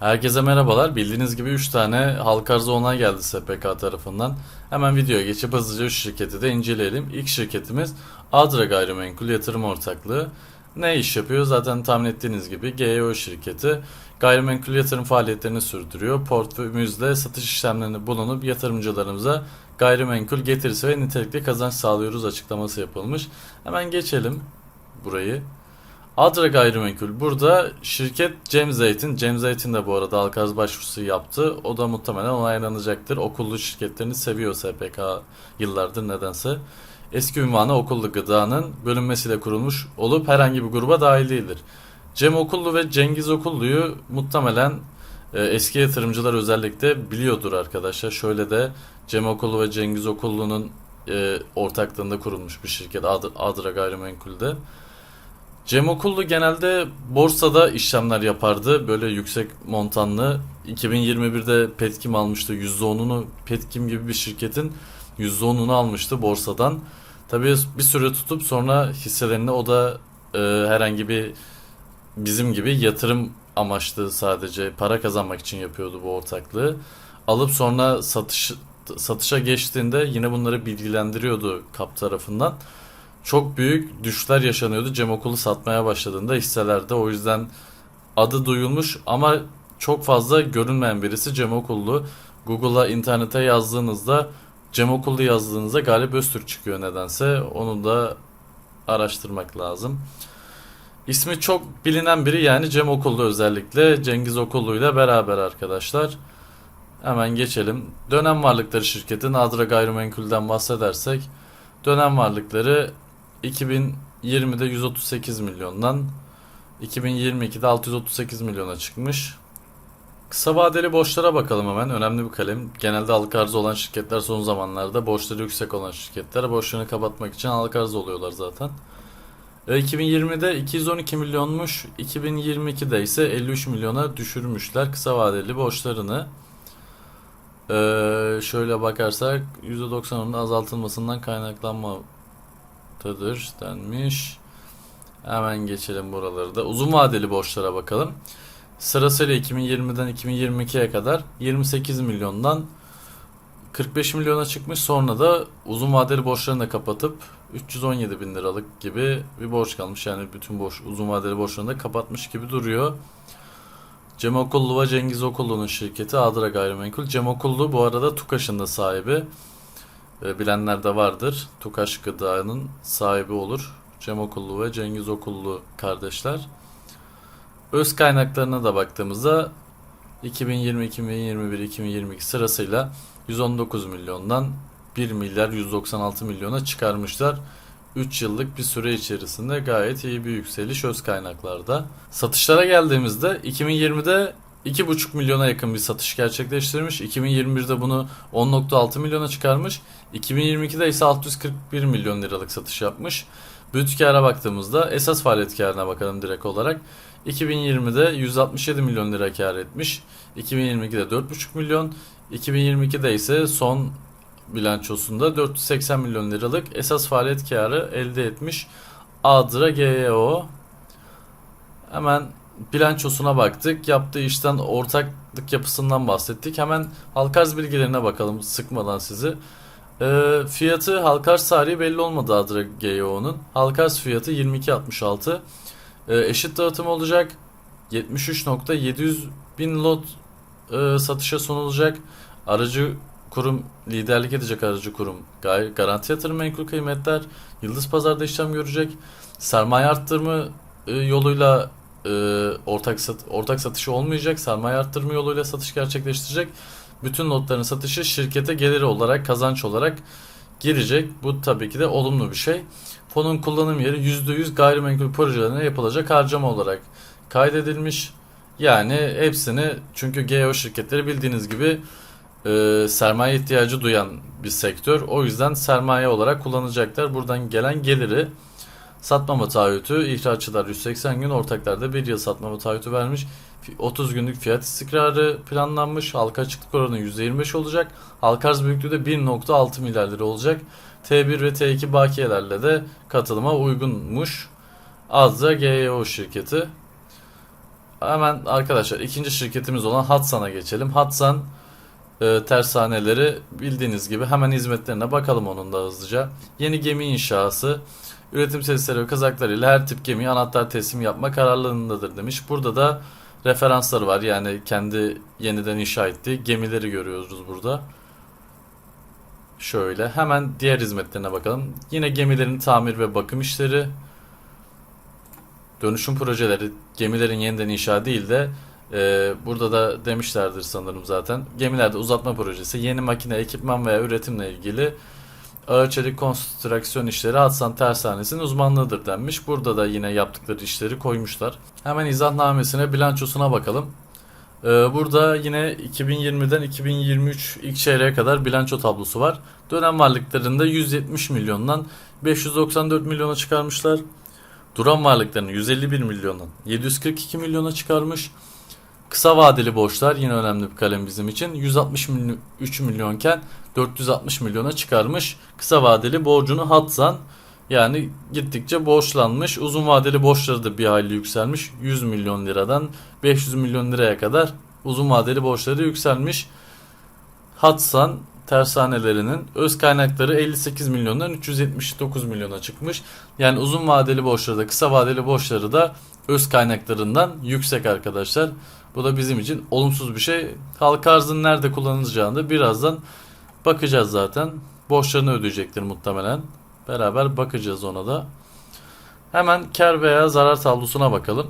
Herkese merhabalar. Bildiğiniz gibi 3 tane halka arzı onay geldi SPK tarafından. Hemen videoya geçip hızlıca 3 şirketi de inceleyelim. İlk şirketimiz Adra Gayrimenkul Yatırım Ortaklığı. Ne iş yapıyor? Zaten tahmin ettiğiniz gibi GEO şirketi gayrimenkul yatırım faaliyetlerini sürdürüyor. Portföyümüzle satış işlemlerinde bulunup yatırımcılarımıza gayrimenkul getirisi ve nitelikli kazanç sağlıyoruz açıklaması yapılmış. Hemen geçelim burayı. Adra Gayrimenkul. Burada şirket Cem Zeytin. Cem Zeytin de bu arada halka başvurusu yaptı. O da muhtemelen onaylanacaktır. Okullu şirketlerini seviyor SPK yıllardır nedense. Eski ünvanı Okullu Gıda'nın bölünmesiyle kurulmuş olup herhangi bir gruba dahil değildir. Cem Okullu ve Cengiz Okullu'yu muhtemelen e, eski yatırımcılar özellikle biliyordur arkadaşlar. Şöyle de Cem Okullu ve Cengiz Okullu'nun e, ortaklığında kurulmuş bir şirket Ad- Adra Gayrimenkul'de. Cem Okullu genelde borsada işlemler yapardı. Böyle yüksek montanlı. 2021'de Petkim almıştı. %10'unu Petkim gibi bir şirketin %10'unu almıştı borsadan. Tabii bir süre tutup sonra hisselerini o da e, herhangi bir bizim gibi yatırım amaçlı sadece para kazanmak için yapıyordu bu ortaklığı. Alıp sonra satış satışa geçtiğinde yine bunları bilgilendiriyordu kap tarafından çok büyük düşler yaşanıyordu Cem Okulu satmaya başladığında hisselerde. O yüzden adı duyulmuş ama çok fazla görünmeyen birisi Cem Okullu. Google'a internete yazdığınızda Cem Okullu yazdığınızda Galip Öztürk çıkıyor nedense. Onu da araştırmak lazım. İsmi çok bilinen biri yani Cem Okullu özellikle Cengiz Okullu ile beraber arkadaşlar. Hemen geçelim. Dönem varlıkları şirketi Nadra Gayrimenkul'den bahsedersek dönem varlıkları 2020'de 138 milyondan 2022'de 638 milyona çıkmış. Kısa vadeli borçlara bakalım hemen. Önemli bir kalem. Genelde halka arzı olan şirketler son zamanlarda borçları yüksek olan şirketler borçlarını kapatmak için halka arzı oluyorlar zaten. E, 2020'de 212 milyonmuş. 2022'de ise 53 milyona düşürmüşler kısa vadeli borçlarını. Ee, şöyle bakarsak %90'ın azaltılmasından kaynaklanmaktadır denmiş. Hemen geçelim buraları da. Uzun vadeli borçlara bakalım. Sırasıyla 2020'den 2022'ye kadar 28 milyondan 45 milyona çıkmış. Sonra da uzun vadeli borçlarını da kapatıp 317 bin liralık gibi bir borç kalmış. Yani bütün borç, uzun vadeli borçlarını da kapatmış gibi duruyor. Cem Okullu ve Cengiz Okullu'nun şirketi Adra Gayrimenkul. Cem Okullu bu arada TUKAŞ'ın da sahibi. E, bilenler de vardır. TUKAŞ Gıda'nın sahibi olur. Cem Okullu ve Cengiz Okullu kardeşler. Öz kaynaklarına da baktığımızda 2020, 2021, 2022 sırasıyla 119 milyondan 1 milyar 196 milyona çıkarmışlar. 3 yıllık bir süre içerisinde gayet iyi bir yükseliş öz kaynaklarda. Satışlara geldiğimizde 2020'de 2,5 milyona yakın bir satış gerçekleştirmiş. 2021'de bunu 10.6 milyona çıkarmış. 2022'de ise 641 milyon liralık satış yapmış. Brüt kâra baktığımızda esas faaliyet kârına bakalım direkt olarak. 2020'de 167 milyon lira kâr etmiş. 2022'de 4,5 milyon. 2022'de ise son bilançosunda 480 milyon liralık esas faaliyet karı elde etmiş Adra GEO. Hemen bilançosuna baktık. Yaptığı işten ortaklık yapısından bahsettik. Hemen halka arz bilgilerine bakalım sıkmadan sizi. E, fiyatı halka arz tarihi belli olmadı Adra GEO'nun. Halka arz fiyatı 22.66. E, eşit dağıtım olacak. 73.700 bin lot e, satışa sunulacak. Aracı kurum liderlik edecek aracı kurum garanti yatırım menkul kıymetler yıldız pazarda işlem görecek sermaye arttırımı e, yoluyla e, ortak sat, ortak satışı olmayacak sermaye arttırma yoluyla satış gerçekleştirecek bütün lotların satışı şirkete geliri olarak kazanç olarak girecek bu tabii ki de olumlu bir şey fonun kullanım yeri %100 gayrimenkul projelerine yapılacak harcama olarak kaydedilmiş yani hepsini çünkü GEO şirketleri bildiğiniz gibi e, sermaye ihtiyacı duyan bir sektör. O yüzden sermaye olarak kullanacaklar. Buradan gelen geliri satmama taahhütü, ihraççılar 180 gün, ortaklarda 1 yıl satmama taahhütü vermiş. 30 günlük fiyat istikrarı planlanmış. Halka açıklık oranı %25 olacak. Halka arz büyüklüğü de 1.6 milyar lira olacak. T1 ve T2 bakiyelerle de katılıma uygunmuş. Azra GEO şirketi. hemen arkadaşlar ikinci şirketimiz olan Hatsan'a geçelim. Hatsan e, tersaneleri bildiğiniz gibi hemen hizmetlerine bakalım onun da hızlıca. Yeni gemi inşası, üretim sesleri ve kazaklarıyla her tip gemiye anahtar teslim yapma kararlılığındadır demiş. Burada da referansları var yani kendi yeniden inşa ettiği gemileri görüyoruz burada. Şöyle hemen diğer hizmetlerine bakalım. Yine gemilerin tamir ve bakım işleri, dönüşüm projeleri gemilerin yeniden inşa değil de e, burada da demişlerdir sanırım zaten. Gemilerde uzatma projesi, yeni makine, ekipman veya üretimle ilgili ağır çelik konstrüksiyon işleri Hatsan Tersanesi'nin uzmanlığıdır denmiş. Burada da yine yaptıkları işleri koymuşlar. Hemen izahnamesine, bilançosuna bakalım. Ee, Burada yine 2020'den 2023 ilk çeyreğe kadar bilanço tablosu var. Dönem varlıklarında 170 milyondan 594 milyona çıkarmışlar. Duran varlıklarını 151 milyondan 742 milyona çıkarmış. Kısa vadeli borçlar yine önemli bir kalem bizim için. 163 milyonken 460 milyona çıkarmış. Kısa vadeli borcunu Hatsan yani gittikçe borçlanmış. Uzun vadeli borçları da bir hayli yükselmiş. 100 milyon liradan 500 milyon liraya kadar uzun vadeli borçları yükselmiş. Hatsan tersanelerinin öz kaynakları 58 milyondan 379 milyona çıkmış. Yani uzun vadeli borçları da kısa vadeli borçları da öz kaynaklarından yüksek arkadaşlar. Bu da bizim için olumsuz bir şey. Halka arzın nerede kullanılacağını da birazdan bakacağız zaten. Borçlarını ödeyecektir muhtemelen. Beraber bakacağız ona da. Hemen kar veya zarar tablosuna bakalım.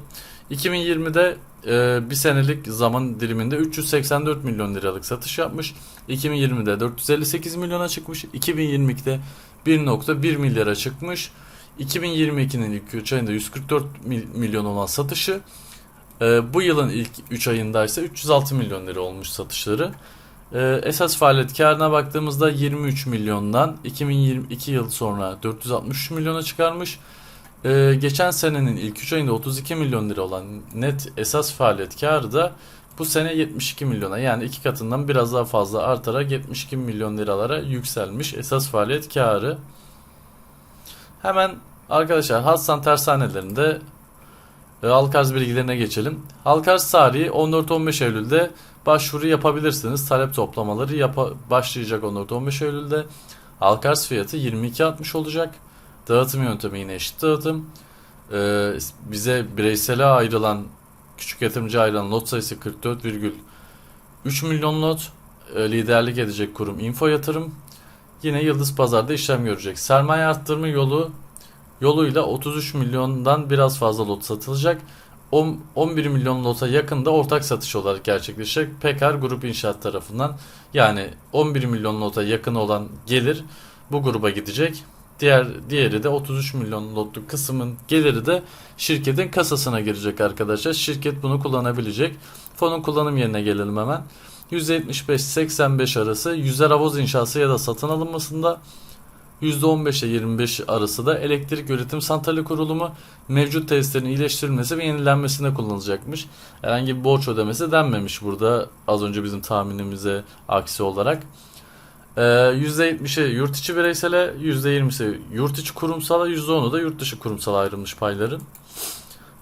2020'de e, bir senelik zaman diliminde 384 milyon liralık satış yapmış. 2020'de 458 milyona çıkmış. 2022'de 1.1 milyara çıkmış. 2022'nin ilk 3 ayında 144 mil- milyon olan satışı e, bu yılın ilk 3 ayında ise 306 milyon lira olmuş satışları. E, esas faaliyet karına baktığımızda 23 milyondan 2022 yıl sonra 463 milyona çıkarmış. Ee, geçen senenin ilk 3 ayında 32 milyon lira olan net esas faaliyet karı da bu sene 72 milyona yani iki katından biraz daha fazla artarak 72 milyon liralara yükselmiş esas faaliyet karı. Hemen arkadaşlar Hasan tersanelerinde e, halka arz bilgilerine geçelim. Halka arz tarihi 14-15 Eylül'de başvuru yapabilirsiniz. Talep toplamaları yapa- başlayacak 14-15 Eylül'de. Halka arz fiyatı 22.60 olacak. Dağıtım yöntemi yine eşit dağıtım. Ee, bize bireysele ayrılan, küçük yatırımcı ayrılan lot sayısı 44,3 milyon lot. Ee, liderlik edecek kurum Info Yatırım. Yine Yıldız Pazar'da işlem görecek. Sermaye arttırma yolu yoluyla 33 milyondan biraz fazla lot satılacak. 10 11 milyon lota yakında ortak satış olarak gerçekleşecek. Pekar Grup İnşaat tarafından. Yani 11 milyon lota yakın olan gelir bu gruba gidecek. Diğer diğeri de 33 milyon lotluk kısmın geliri de şirketin kasasına girecek arkadaşlar. Şirket bunu kullanabilecek. Fonun kullanım yerine gelelim hemen. %75-85 arası yüzer havuz inşası ya da satın alınmasında %15 ile 25 arası da elektrik üretim santrali kurulumu mevcut tesislerin iyileştirilmesi ve yenilenmesine kullanılacakmış. Herhangi bir borç ödemesi denmemiş burada az önce bizim tahminimize aksi olarak. Ee, %70'i yurt içi bireysele, %20'si yurt içi kurumsala, %10'u da yurt dışı kurumsala ayrılmış payların.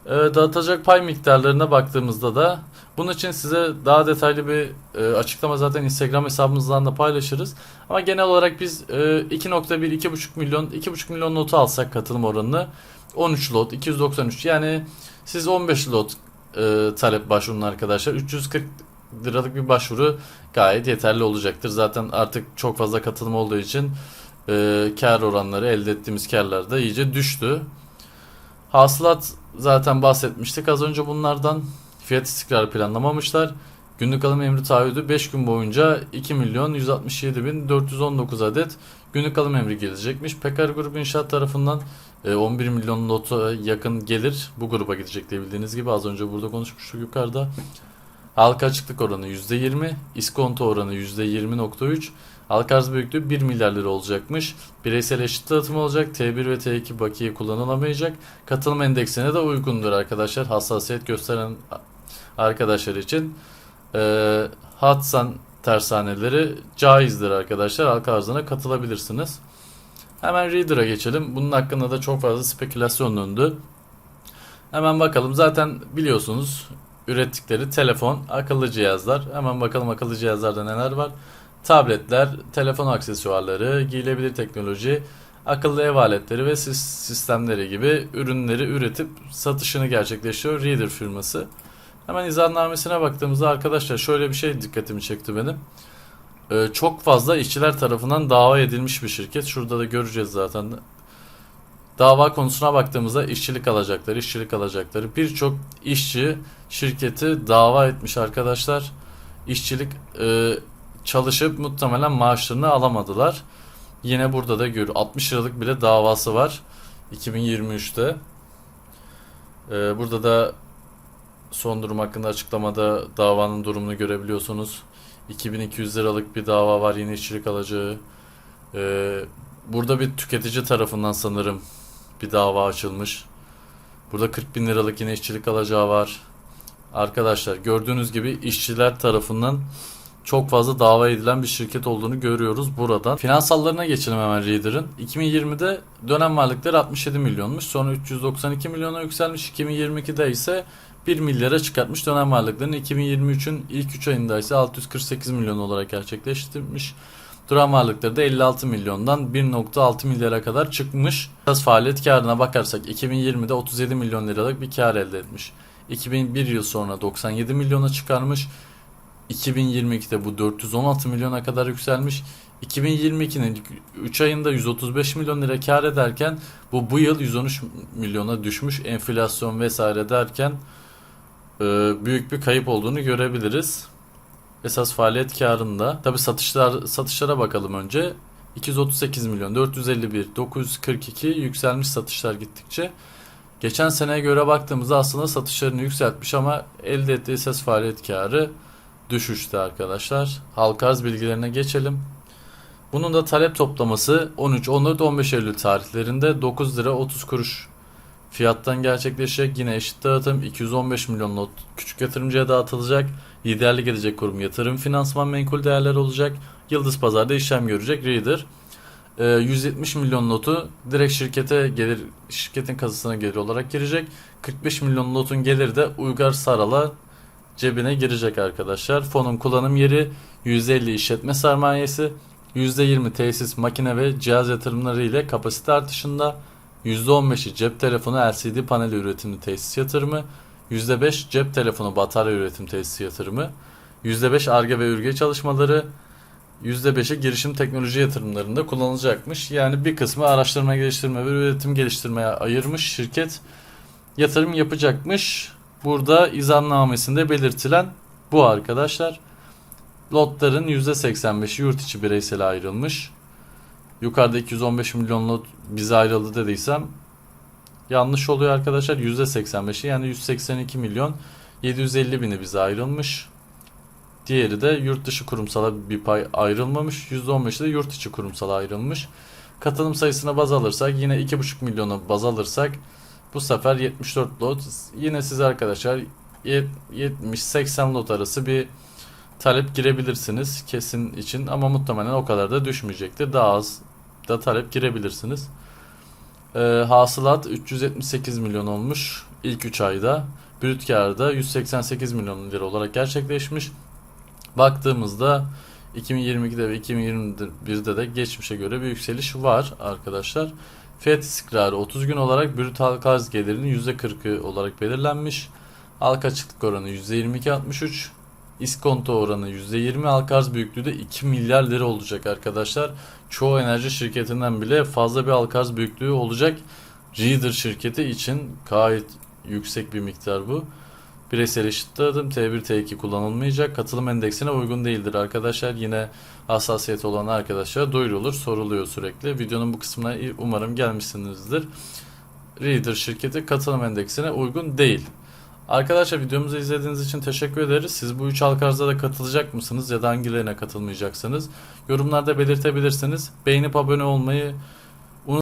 Ee, dağıtacak pay miktarlarına baktığımızda da bunun için size daha detaylı bir e, açıklama zaten Instagram hesabımızdan da paylaşırız. Ama genel olarak biz e, 2.1-2.5 milyon 2.5 milyon notu alsak katılım oranını 13 lot 293 yani siz 15 lot e, talep başvurun arkadaşlar 340 liralık bir başvuru gayet yeterli olacaktır. Zaten artık çok fazla katılım olduğu için e, kar oranları elde ettiğimiz karlar da iyice düştü. Hasılat zaten bahsetmiştik az önce bunlardan. Fiyat istikrarı planlamamışlar. Günlük alım emri taahhüdü 5 gün boyunca 2 milyon 167 bin 419 adet günlük alım emri gelecekmiş. Pekar Grup İnşaat tarafından e, 11 milyon nota yakın gelir bu gruba gidecek diye bildiğiniz gibi az önce burada konuşmuştuk yukarıda. Halka açıklık oranı %20, iskonto oranı %20.3, halka arz büyüklüğü 1 milyar lira olacakmış. Bireysel eşit dağıtım olacak, T1 ve T2 bakiye kullanılamayacak. Katılım endeksine de uygundur arkadaşlar. Hassasiyet gösteren arkadaşlar için. Ee, Hatsan tersaneleri caizdir arkadaşlar. Halka arzına katılabilirsiniz. Hemen Reader'a geçelim. Bunun hakkında da çok fazla spekülasyon döndü. Hemen bakalım. Zaten biliyorsunuz ürettikleri telefon, akıllı cihazlar. Hemen bakalım akıllı cihazlarda neler var. Tabletler, telefon aksesuarları, giyilebilir teknoloji, akıllı ev aletleri ve sis- sistemleri gibi ürünleri üretip satışını gerçekleştiriyor Reader firması. Hemen izahnamesine baktığımızda arkadaşlar şöyle bir şey dikkatimi çekti benim. Ee, çok fazla işçiler tarafından dava edilmiş bir şirket. Şurada da göreceğiz zaten. Dava konusuna baktığımızda işçilik alacakları, işçilik alacakları birçok işçi şirketi dava etmiş arkadaşlar. İşçilik e, çalışıp muhtemelen maaşlarını alamadılar. Yine burada da gör 60 liralık bile davası var 2023'te. E, burada da son durum hakkında açıklamada davanın durumunu görebiliyorsunuz. 2200 liralık bir dava var yine işçilik alacağı. E, burada bir tüketici tarafından sanırım bir dava açılmış. Burada 40 bin liralık yine işçilik alacağı var. Arkadaşlar gördüğünüz gibi işçiler tarafından çok fazla dava edilen bir şirket olduğunu görüyoruz buradan. Finansallarına geçelim hemen Reader'ın. 2020'de dönem varlıkları 67 milyonmuş. Sonra 392 milyona yükselmiş. 2022'de ise 1 milyara çıkartmış dönem varlıklarını. 2023'ün ilk 3 ayında ise 648 milyon olarak gerçekleştirmiş. Duran varlıkları da 56 milyondan 1.6 milyara kadar çıkmış. Biraz faaliyet karına bakarsak 2020'de 37 milyon liralık bir kar elde etmiş. 2001 yıl sonra 97 milyona çıkarmış. 2022'de bu 416 milyona kadar yükselmiş. 2022'nin ilk 3 ayında 135 milyon lira kar ederken bu bu yıl 113 milyona düşmüş. Enflasyon vesaire derken e, büyük bir kayıp olduğunu görebiliriz. Esas faaliyet karında. Tabi satışlar satışlara bakalım önce. 238 milyon, 451, 942 yükselmiş satışlar gittikçe. Geçen seneye göre baktığımızda aslında satışlarını yükseltmiş ama elde ettiği esas faaliyet karı düşüşte arkadaşlar. Halka arz bilgilerine geçelim. Bunun da talep toplaması 13, 14, 15 Eylül tarihlerinde 9 lira 30 kuruş fiyattan gerçekleşecek. Yine eşit dağıtım 215 milyon not küçük yatırımcıya dağıtılacak. Liderlik gelecek kurum yatırım finansman menkul değerler olacak. Yıldız Pazar'da işlem görecek Reader. Ee, 170 milyon notu direkt şirkete gelir şirketin kasasına gelir olarak girecek. 45 milyon notun geliri de Uygar Saral'a cebine girecek arkadaşlar. Fonun kullanım yeri 150 işletme sermayesi, %20 tesis, makine ve cihaz yatırımları ile kapasite artışında, %15'i cep telefonu LCD paneli üretimi tesis yatırımı, %5 cep telefonu batarya üretim tesisi yatırımı, %5 ARGE ve ÜRGE çalışmaları, %5'i girişim teknoloji yatırımlarında kullanılacakmış. Yani bir kısmı araştırma geliştirme ve üretim geliştirmeye ayırmış şirket yatırım yapacakmış. Burada izahnamesinde belirtilen bu arkadaşlar. Lotların %85'i yurt içi bireysel ayrılmış. Yukarıda 215 milyon lot bize ayrıldı dediysem yanlış oluyor arkadaşlar. %85'i yani 182 milyon 750 bini bize ayrılmış. Diğeri de yurt dışı kurumsala bir pay ayrılmamış. %15'i de yurt içi kurumsala ayrılmış. Katılım sayısına baz alırsak yine 2,5 milyonu baz alırsak bu sefer 74 lot. Yine siz arkadaşlar 70-80 lot arası bir talep girebilirsiniz kesin için ama muhtemelen o kadar da düşmeyecektir. Daha az da talep girebilirsiniz. Ee, hasılat 378 milyon olmuş ilk 3 ayda. Brüt karda 188 milyon lira olarak gerçekleşmiş. Baktığımızda 2022'de ve 2021'de de geçmişe göre bir yükseliş var arkadaşlar. Fiyat istikrarı 30 gün olarak brüt halka arz gelirinin %40'ı olarak belirlenmiş. Halka açıklık oranı %22.63. İskonto oranı %20 halka büyüklüğü de 2 milyar lira olacak arkadaşlar. Çoğu enerji şirketinden bile fazla bir halka büyüklüğü olacak. Reader şirketi için gayet yüksek bir miktar bu. Bireysel eşit dağıtım T1 T2 kullanılmayacak. Katılım endeksine uygun değildir arkadaşlar. Yine hassasiyet olan arkadaşlara duyurulur, soruluyor sürekli. Videonun bu kısmına umarım gelmişsinizdir. Reader şirketi katılım endeksine uygun değil. Arkadaşlar videomuzu izlediğiniz için teşekkür ederiz. Siz bu üç halka arzda da katılacak mısınız ya da hangilerine katılmayacaksınız? Yorumlarda belirtebilirsiniz. Beğenip abone olmayı